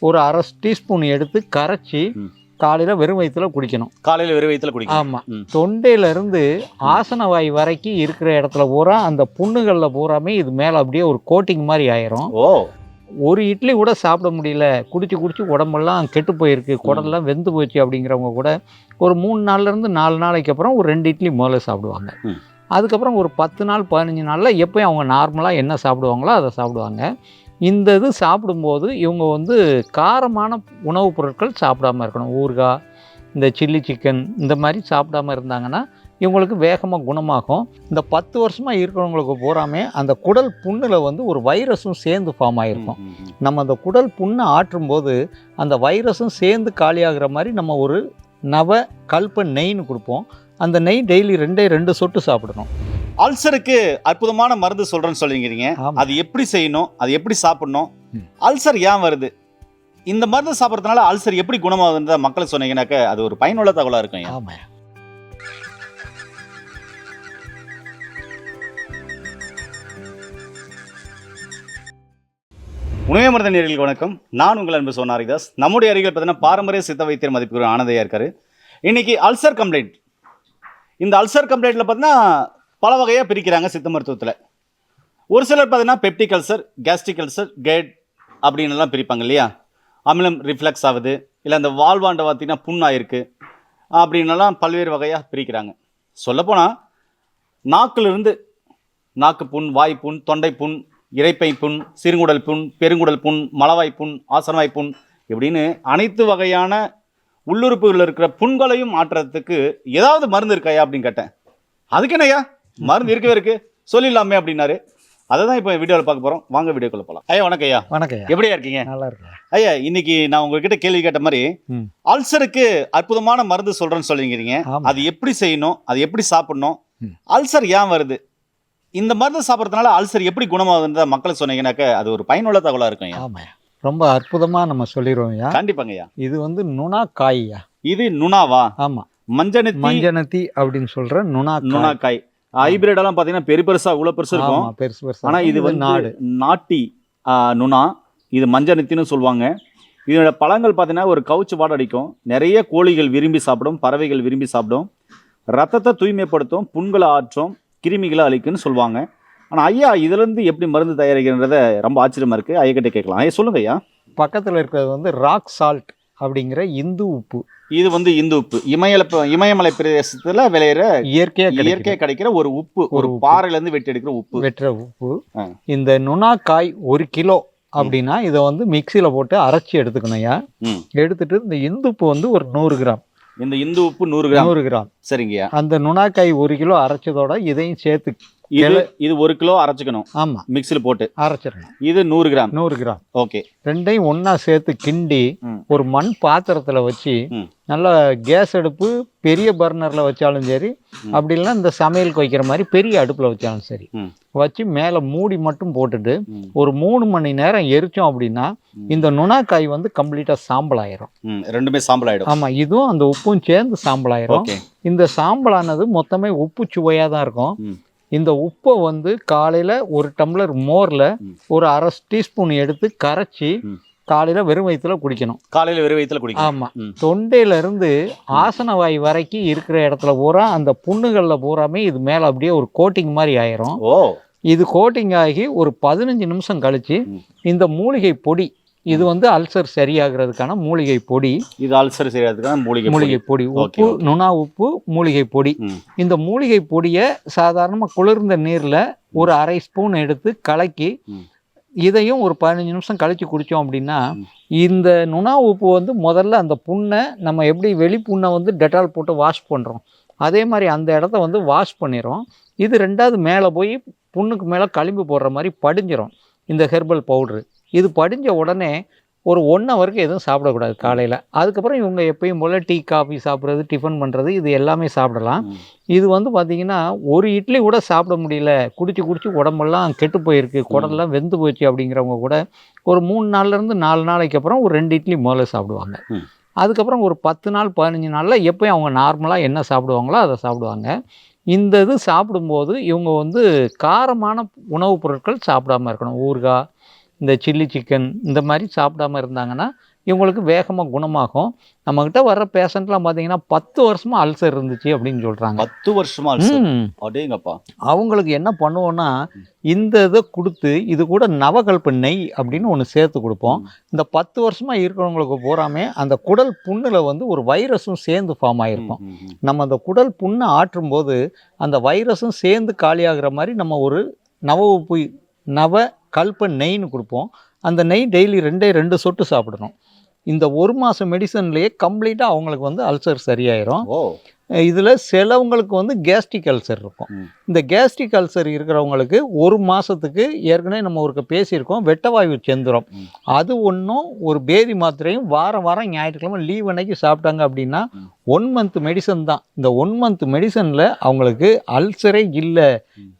ஒரு அரை டீஸ்பூன் எடுத்து கரைச்சி. காலையில் வெறும் வயிற்றுல குடிக்கணும். காலையில வெறும் வயிற்றுல குடிக்கணும். ஆமாம். தொண்டையிலேருந்து ஆசனவாய் வரைக்கும் இருக்கிற இடத்துல பூரா அந்த புண்ணுகளில் பூராமே இது மேலே அப்படியே ஒரு கோட்டிங் மாதிரி ஆயிரும். ஓ. ஒரு இட்லி கூட சாப்பிட முடியல. குடிச்சு குடிச்சு உடம்பெல்லாம் கெட்டு போயிருக்கு. குடல்லாம் வெந்து போச்சு அப்படிங்கிறவங்க கூட ஒரு மூணு நாள்லேருந்து நாலு நாளைக்கு அப்புறம் ஒரு ரெண்டு இட்லி முதல்ல சாப்பிடுவாங்க. அதுக்கப்புறம் ஒரு பத்து நாள் பதினஞ்சு நாளில் எப்போயும் அவங்க நார்மலாக என்ன சாப்பிடுவாங்களோ அதை சாப்பிடுவாங்க. இந்த இது சாப்பிடும்போது இவங்க வந்து காரமான உணவுப் பொருட்கள் சாப்பிடாம இருக்கணும். ஊறுகாய் இந்த சில்லி சிக்கன் இந்த மாதிரி சாப்பிடாம இருந்தாங்கன்னா இவங்களுக்கு வேகமாக குணமாகும். இந்த பத்து வருஷமாக இருக்கிறவங்களுக்கு பூராமே அந்த குடல் புண்ணில் வந்து ஒரு வைரஸும் சேர்ந்து ஃபார்ம் ஆகிருக்கும். நம்ம அந்த குடல் புண்ணை ஆற்றும் போது அந்த வைரஸும் சேர்ந்து காலியாகிற மாதிரி நம்ம ஒரு நவ கல்ப நெய்ன்னு கொடுப்போம். அந்த நெய் டெய்லி ரெண்டே ரெண்டு சொட்டு சாப்பிடணும். அல்சருக்கு அற்புதமான மருந்து சொல்றேன்னு சொல்லிக்கிறீங்க. அது எப்படி செய்யணும்? அது எப்படி சாப்பிடணும். அல்சர் ஏன் வருது? இந்த மருந்து சாப்பிட்றதுனால அல்சர் எப்படி குணமாகுதுன்றத மக்களுக்கு சொன்னீங்கன்னாக்க அது ஒரு பயனுள்ள தகவலா இருக்கும். ஆமாம் உணவே மருந்த நேர்களுக்கு வணக்கம். நான் உங்கள் அன்பு சோனாரிதாஸ். நம்முடைய அருகில் பார்த்தீங்கன்னா பாரம்பரிய சித்த வைத்தியர் மதிப்பு ஆனந்தையா இருக்காரு. இன்னைக்கு அல்சர் கம்ப்ளைண்ட் இந்த அல்சர் கம்ப்ளைண்ட்ல பார்த்தீங்கன்னா பல வகையாக பிரிக்கிறாங்க சித்த மருத்துவத்தில். ஒரு சிலர் பார்த்தீங்கன்னா பெப்டிக் அல்சர் கேஸ்ட்ரிக் அல்சர் கேட் அப்படின்லாம் பிரிப்பாங்க இல்லையா? அமிலம் ரிஃப்ளெக்ஸ் ஆகுது. இல்லை அந்த வாழ்வாண்டை பார்த்தீங்கன்னா புண்ணாயிருக்கு. அப்படின்லாம் பல்வேறு வகையாக பிரிக்கிறாங்க. சொல்லப்போனால் நாக்கிலிருந்து நாக்கு புண் வாய் புண் தொண்டை புண் இறைப்பை புண் சிறுங்குடல் புண் பெருங்குடல் புண் மலவாய் புண் ஆசனவாய் புண் இப்படின்னு அனைத்து வகையான உள்ளுறுப்புகளில் இருக்கிற புண்களையும் மாற்றுறதுக்கு ஏதாவது மருந்து இருக்காயா அப்படின்னு கேட்டேன். அதுக்கு என்னய்யா? மருந்து இருக்கவே இருக்கு. சொல்லிடலாமே அப்படின்னாரு. அதை தான் இப்போ வீடியோவில் பார்க்க போகிறோம் வாங்க வீடியோக்குள்ள போகலாம் ஐயா வணக்கம் ஐயா வணக்கம் எப்படியா இருக்கீங்க? நல்லா இருக்கேன் ஐயா இன்னைக்கு நான் உங்ககிட்ட கேள்வி கேட்ட மாதிரி. அல்சருக்கு அற்புதமான மருந்து சொல்றேன்னு சொல்லிக்கிறீங்க ஆமா. அது எப்படி செய்யணும்? அது எப்படி சாப்பிடணும். அல்சர் ஏன் வருது? இந்த மருந்து சாப்பிட்றதுனால அல்சர் எப்படி குணமாகுதுன்றத மக்களுக்கு சொன்னீங்கன்னாக்க அது ஒரு பயனுள்ள தகவலா இருக்கும் ஆமாம் ரொம்ப அற்புதமாக நம்ம சொல்லிடுவோம் ஐயா. கண்டிப்பாங்க ஐயா. இது வந்து நுணா காய்யா இது நுணாவா? ஆமாம் மஞ்சனத்தி மஞ்சனத்தி அப்படின்னு சொல்கிற நுணா நுணாக்காய். ஹைபிரிட் எல்லாம் பாத்தீங்கன்னா பெரிய பெருசா இவ்வளவு பெருசு இருக்கும். பெருசு பெருசு. ஆனா இது வந்து நாடு. நாட்டி நுணா இது மஞ்சனத்தின்னு சொல்லுவாங்க. இதோட பழங்கள் பார்த்தீங்கன்னா ஒரு கவுச்சு வாடை அடிக்கும். நிறைய கோழிகள் விரும்பி சாப்பிடும் பறவைகள் விரும்பி சாப்பிடும். ரத்தத்தை தூய்மைப்படுத்தும் புண்களை ஆற்றும் கிருமிகளை அழிக்குன்னு சொல்லுவாங்க. ஆனா ஐயா இதுல இருந்து எப்படி மருந்து தயாரிக்கிறத ரொம்ப ஆச்சரியமா இருக்கு. ஐயா கிட்ட கேட்கலாம். ஐயா சொல்லுங்க ஐயா. பக்கத்தில் இருக்கிறது வந்து ராக் சால்ட். அப்படிங்கிற இந்து உப்பு. இது வந்து இந்து உப்பு. இமயல இமயமலை பிரதேசத்துல விளையிற இயற்கையா கிடைக்கும் கிடைக்கிற ஒரு உப்பு ஒரு உப்பு. பாறையில இருந்து வெட்டி எடுக்கிற உப்பு. வெட்டுற உப்பு. இந்த நுணா காய் ஒரு கிலோ அப்படின்னா இதை வந்து மிக்சியில் போட்டு அரைச்சி எடுத்துக்கணும்யா. எடுத்துட்டு இந்த இந்துப்பு வந்து ஒரு நூறு கிராம். இந்த இந்து உப்பு நூறு கிராம். நூறு கிராம். சரிங்கய்யா. அந்த நுணாக்காய் ஒரு கிலோ அரைச்சதோட இதையும் சேர்த்து இது இது ஒரு கிலோ அரைச்சுக்கணும் ஆமாம் மிக்ஸியில் போட்டு அரைச்சிடணும் இது நூறு கிராம் நூறு கிராம் ஓகே ரெண்டையும் ஒன்றா சேர்த்து கிண்டி. ஒரு மண் பாத்திரத்தில் வச்சு. நல்லா கேஸ் அடுப்பு பெரிய பர்னரில் வச்சாலும் சரி. அப்படி இல்லைன்னா இந்த சமையலுக்கு வைக்கிற மாதிரி பெரிய அடுப்பில் வச்சாலும் சரி. வச்சு மேலே மூடி மட்டும் போட்டுட்டு. ஒரு மூணு மணி நேரம் எரிச்சோம் அப்படின்னா. இந்த நுணாக்காய் வந்து கம்ப்ளீட்டாக சாம்பல் ஆயிரும் ரெண்டுமே சாம்பல் ஆயிடும் ஆமாம் இதுவும் அந்த உப்பும் சேர்ந்து சாம்பல் ஆயிரும் இந்த சாம்பலானது மொத்தமே உப்பு சுவையாக தான் இருக்கும். இந்த உப்பை வந்து காலையில் ஒரு டம்ளர் மோரில். ஒரு அரை டீஸ்பூன் எடுத்து கரைச்சி. காலையில் வெறும் வயிற்றுல குடிக்கணும் காலையில வெறும் வயிற்றுல குடிக்கணும் ஆமாம். தொண்டையிலேருந்து ஆசனவாய் வரைக்கும் இருக்கிற இடத்துல பூரா அந்த புண்ணுகளில் பூராமே இது மேலே அப்படியே ஒரு கோட்டிங் மாதிரி ஆயிரும் ஓ இது கோட்டிங் ஆகி ஒரு பதினஞ்சு நிமிஷம் கழிச்சு ம். இந்த மூலிகை பொடி இது வந்து அல்சர் சரியாகிறதுக்கான மூலிகை பொடி இது அல்சர் செய்யறதுக்கான மூலிகை மூலிகை பொடி உப்பு. நுணா உப்பு மூலிகை பொடி. இந்த மூலிகை பொடியை சாதாரணமாக குளிர்ந்த நீரில் ஒரு அரை ஸ்பூன் எடுத்து கலக்கி. இதையும் ஒரு பதினஞ்சு நிமிஷம் கழிச்சு குடித்தோம் அப்படின்னா. இந்த நுணா உப்பு வந்து முதல்ல அந்த புண்ணை நம்ம எப்படி வெளி புண்ணை வந்து டெட்டால் போட்டு வாஷ் பண்ணுறோம் அதே மாதிரி அந்த இடத்த வந்து வாஷ் பண்ணிடும் இது ரெண்டாவது மேலே போய் புண்ணுக்கு மேலே களிம்பு போடுற மாதிரி படிஞ்சிரும் இந்த ஹெர்பல் பவுட்ரு இது படிஞ்ச உடனே ஒரு ஒன் ஹவருக்கு எதுவும் சாப்பிடக்கூடாது காலையில். அதுக்கப்புறம் இவங்க எப்பயும் போல் டீ காஃபி சாப்பிட்றது டிஃபன் பண்ணுறது இது எல்லாமே சாப்பிடலாம். இது வந்து பார்த்திங்கன்னா ஒரு இட்லி கூட சாப்பிட முடியல. குடிச்சு குடிச்சு உடம்பெல்லாம் கெட்டு போயிருக்கு. குடல்லாம் வெந்து போச்சு அப்படிங்கிறவங்க கூட ஒரு மூணு நாள்லேருந்து நாலு நாளைக்கு அப்புறம் ஒரு ரெண்டு இட்லி முதல்ல சாப்பிடுவாங்க. அதுக்கப்புறம் ஒரு பத்து நாள் பதினஞ்சு நாளில் எப்போயும் அவங்க நார்மலாக என்ன சாப்பிடுவாங்களோ அதை சாப்பிடுவாங்க. இந்த இது சாப்பிடும்போது இவங்க வந்து காரமான உணவுப் பொருட்கள் சாப்பிடாம இருக்கணும். ஊறுகாய் இந்த சில்லி சிக்கன் இந்த மாதிரி சாப்பிடாம இருந்தாங்கன்னா இவங்களுக்கு வேகமாக குணமாகும். நம்மக்கிட்ட வர்ற பேஷண்ட்லாம் பார்த்தீங்கன்னா பத்து வருஷமாக அல்சர் இருந்துச்சு அப்படின்னு சொல்கிறாங்க பத்து வருஷமா அல்சர் ம். அடேங்கப்பா. அவங்களுக்கு என்ன பண்ணுவோம்னா இந்த இதை கொடுத்து இது கூட நவகல்ப நெய் அப்படின்னு ஒன்று சேர்த்து கொடுப்போம். இந்த பத்து வருஷமா இருக்கிறவங்களுக்கு பூராமே அந்த குடல் புண்ணில் வந்து ஒரு வைரஸும் சேர்ந்து ஃபார்ம் ஆகிருக்கும். நம்ம அந்த குடல் புண்ணை ஆற்றும் போது அந்த வைரஸும் சேர்ந்து காலியாகிற மாதிரி நம்ம ஒரு நவ உப்பு நவ கல்பன் நெய்ன்னு கொடுப்போம். அந்த நெய் டெய்லி ரெண்டே ரெண்டு சொட்டு சாப்பிடணும். இந்த ஒரு மாதம் மெடிசன்லேயே கம்ப்ளீட்டாக அவங்களுக்கு வந்து அல்சர் சரியாயிரும். ஓ. இதில் சிலவங்களுக்கு வந்து கேஸ்ட்ரிக் அல்சர் இருக்கும். இந்த கேஸ்ட்ரிக் அல்சர் இருக்கிறவங்களுக்கு ஒரு மாதத்துக்கு ஏற்கனவே நம்ம ஒருக்க பேசியிருக்கோம் வெட்டவாயு செந்துரம். அது ஒன்றும் ஒரு பேதி மாத்திரையும் வாரம் வாரம் ஞாயிற்றுக்கிழமை லீவ் அன்னைக்கு சாப்பிட்டாங்க அப்படின்னா. ஒன் மந்த் மெடிசன் தான் இந்த ஒன் மந்த் மெடிசனில் அவங்களுக்கு அல்சரே இல்லை.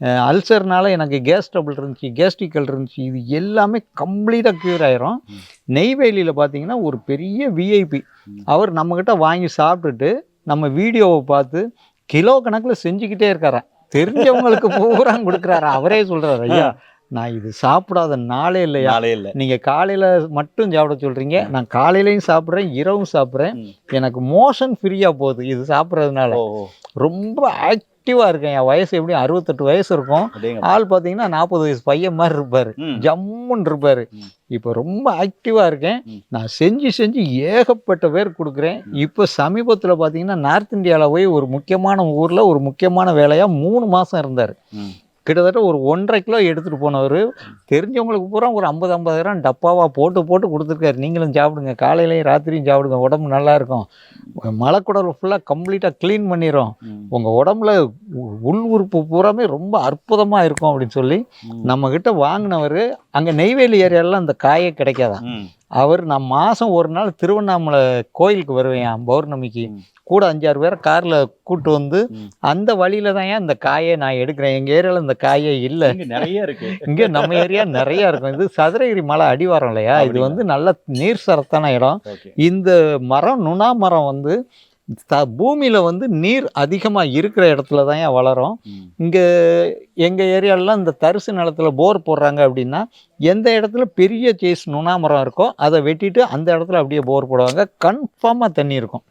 அல்சர்னால எனக்கு கேஸ் ட்ரபிள் இருந்துச்சு கேஸ்ட்ரிக்கல் இருந்துச்சு இது எல்லாமே கம்ப்ளீட்டாக க்யூர் ஆயிரும். நெய்வேலியில் பார்த்தீங்கன்னா ஒரு பெரிய விஐபி. அவர் நம்மக்கிட்ட வாங்கி சாப்பிட்டுட்டு நம்ம வீடியோவை பார்த்து கிலோ கணக்கில் செஞ்சுக்கிட்டே இருக்காராம் தெரிஞ்சவங்களுக்கு பூரா கொடுக்குறாரு? அவரே சொல்றாரு ஐயா நான் இது சாப்பிடாத நாளே இல்லையா? நாளே இல்ல. நீங்க காலையில மட்டும் சாப்பிட சொல்றீங்க. நான் காலையிலையும் சாப்பிட்றேன் இரவும் சாப்பிட்றேன். எனக்கு மோஷன் ஃப்ரீயா போகுது இது சாப்பிட்றதுனால. ரொம்ப ஆக்டிவா இருக்கேன். என் வயசு எப்படியும் அறுபத்தெட்டு வயசு இருக்கும். ஆள் பார்த்தீங்கன்னா நாற்பது வயசு பையன் மாதிரி இருப்பாரு. ஜம்முன்னு இருப்பாரு. இப்போ ரொம்ப ஆக்டிவா இருக்கேன். நான் செஞ்சு செஞ்சு ஏகப்பட்ட பேர் கொடுக்குறேன். இப்போ சமீபத்தில் பார்த்தீங்கன்னா நார்த் இந்தியாவில் போய் ஒரு முக்கியமான ஊரில் ஒரு முக்கியமான வேலையாக மூணு மாதம் இருந்தார். கிட்டத்தட்ட ஒரு ஒன்றரை கிலோ எடுத்துகிட்டு போனவர். தெரிஞ்சவங்களுக்கு பூரா ஒரு ஐம்பது ஐம்பதாயிரம் டப்பாவாக போட்டு போட்டு கொடுத்துருக்காரு. நீங்களும் சாப்பிடுங்க. காலையிலையும் ராத்திரியும் சாப்பிடுங்க. உடம்பு நல்லா இருக்கும். மலைக்குடல் ஃபுல்லாக கம்ப்ளீட்டாக க்ளீன் பண்ணிடும். உங்கள் உடம்புல உள் உறுப்பு பூராமே ரொம்ப அற்புதமாக இருக்கும் அப்படின்னு சொல்லி. நம்மக்கிட்ட வாங்கினவர் அங்கே நெய்வேலி ஏரியாலலாம் அந்த காயே கிடைக்காதான். அவர் நான் மாதம் ஒரு நாள் திருவண்ணாமலை கோயிலுக்கு வருவேன் பௌர்ணமிக்கு. கூட அஞ்சாறு பேரை காரில் கூட்டு வந்து. அந்த வழியில தான் இந்த காயை நான் எடுக்கிறேன்? எங்கள் ஏரியாவில் இந்த காயே இல்லை. நிறைய இருக்கு. இங்கே நம்ம ஏரியா நிறையா இருக்கும். இது சதுரகிரி மலை அடிவாரம் இல்லையா? இது? வந்து நல்ல நீர் சரத்தான இடம். இந்த மரம் நுணா மரம் வந்து த பூமியில் வந்து நீர் அதிகமாக இருக்கிற இடத்துல தான் ஏன் வளரும். இங்கே எங்கள் ஏரியாலலாம் இந்த தரிசு நிலத்துல போர் போடுறாங்க அப்படின்னா எந்த இடத்துல பெரிய சேஸ் நுணா மரம் இருக்கோ அதை வெட்டிட்டு அந்த இடத்துல அப்படியே போர் போடுவாங்க. கன்ஃபார்மாக தண்ணி இருக்கும்.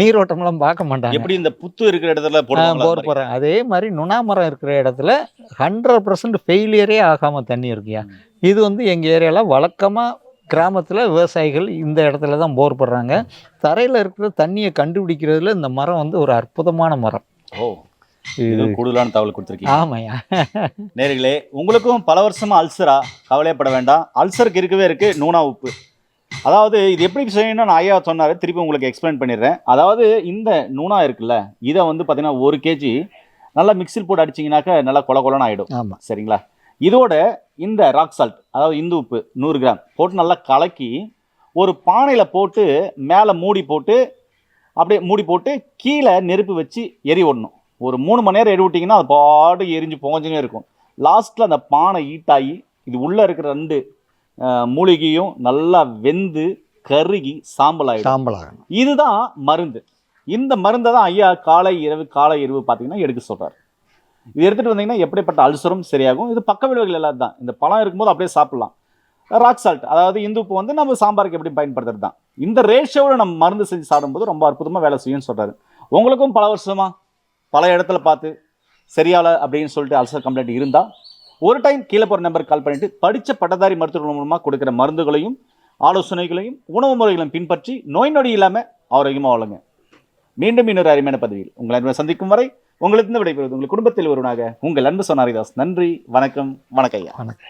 நீரோட்டம்லாம் பார்க்க மாட்டாங்க. எப்படி இந்த புத்து இருக்கிற இடத்துல போர்? போடுறாங்க. அதே மாதிரி நுணா மரம் இருக்கிற இடத்துல ஹண்ட்ரட் பர்சன்ட் ஃபெயிலியரே ஆகாமல் தண்ணி இருக்குயா. இது வந்து எங்கள் ஏரியாவில் வழக்கமாக கிராமத்தில் விவசாயிகள் இந்த இடத்துல தான் போர் போடுறாங்க. தரையில் இருக்கிற தண்ணியை கண்டுபிடிக்கிறதுல இந்த மரம் வந்து ஒரு அற்புதமான மரம். ஓ இது கூடுதலான தகவல் கொடுத்துருக்கீங்க. ஆமாய்யா. நேர்களே உங்களுக்கும் பல வருஷமா அல்சரா கவலைப்பட வேண்டாம். அல்சருக்கு இருக்கவே இருக்கு நூனா உப்பு. அதாவது இது எப்படி செய்யணும்னு நான் ஐயா சொன்னாரு. திருப்பி உங்களுக்கு எக்ஸ்பிளைன் பண்ணிடுறேன். அதாவது இந்த நூனா இருக்குல்ல இதை வந்து பார்த்தீங்கன்னா ஒரு கேஜி நல்லா மிக்சில் போட்டு அடிச்சிங்கனாக்கா நல்லா கொல கொலன்னு ஆகிடும் ஆமாம் சரிங்களா? இதோட இந்த ராக் சால்ட் அதாவது இந்து உப்பு நூறு கிராம் போட்டு நல்லா கலக்கி ஒரு பானையில் போட்டு மேலே மூடி போட்டு அப்படியே மூடி போட்டு கீழே நெருப்பு வச்சு எரி விடணும். ஒரு மூணு மணி நேரம் எரி விட்டிங்கன்னா அது பாடு எரிஞ்சு புகஞ்சுனே இருக்கும். லாஸ்ட்டில் அந்த பானை ஈட்டாகி இது உள்ளே இருக்கிற ரெண்டு மூலிகையும் நல்லா வெந்து கருகி சாம்பல் ஆகிடும் சாம்பலாகணும். இதுதான் மருந்து. இந்த மருந்தை தான் ஐயா காலை இரவு காலை இரவு பார்த்தீங்கன்னா எடுக்க சொல்றாரு. இது எடுத்துகிட்டு வந்தீங்கன்னா எப்படிப்பட்ட அல்சரும் சரியாகும். இது பக்க விளைவுகள் எல்லாம் தான் இந்த பழம் இருக்கும்போது அப்படியே சாப்பிட்லாம். ராக் சால்ட் அதாவது இந்து உப்பு வந்து நம்ம சாம்பாருக்கு எப்படி பயன்படுத்துறது தான் இந்த ரேஷியோவில் நம்ம மருந்து செஞ்சு சாப்பிடும்போது ரொம்ப அற்புதமாக வேலை செய்யும்னு சொல்கிறாரு உங்களுக்கும் பல வருஷமாக பல இடத்துல பார்த்து சரியால அப்படின்னு சொல்லிட்டு அல்சர் கம்ப்ளைண்ட் இருந்தால் ஒரு டைம் கீழே போகிற நம்பருக்கு கால் பண்ணிவிட்டு படித்த பட்டதாரி மருத்துவர்கள் மூலமாக கொடுக்குற மருந்துகளையும் ஆலோசனைகளையும் உணவு முறைகளையும் பின்பற்றி நோய் நொடி இல்லாமல் ஆரோக்கியமாக வாழுங்க. மீண்டும் இன்னொரு அருமையான பதவியில் உங்களை சந்திக்கும் வரை உங்களுக்கு விடைபெறுவது உங்கள் குடும்பத்தில் ஒருவனாக உங்கள் அன்பு சொன்னாரிதாஸ் நன்றி வணக்கம் வணக்கம் ஐயா. வணக்கம்.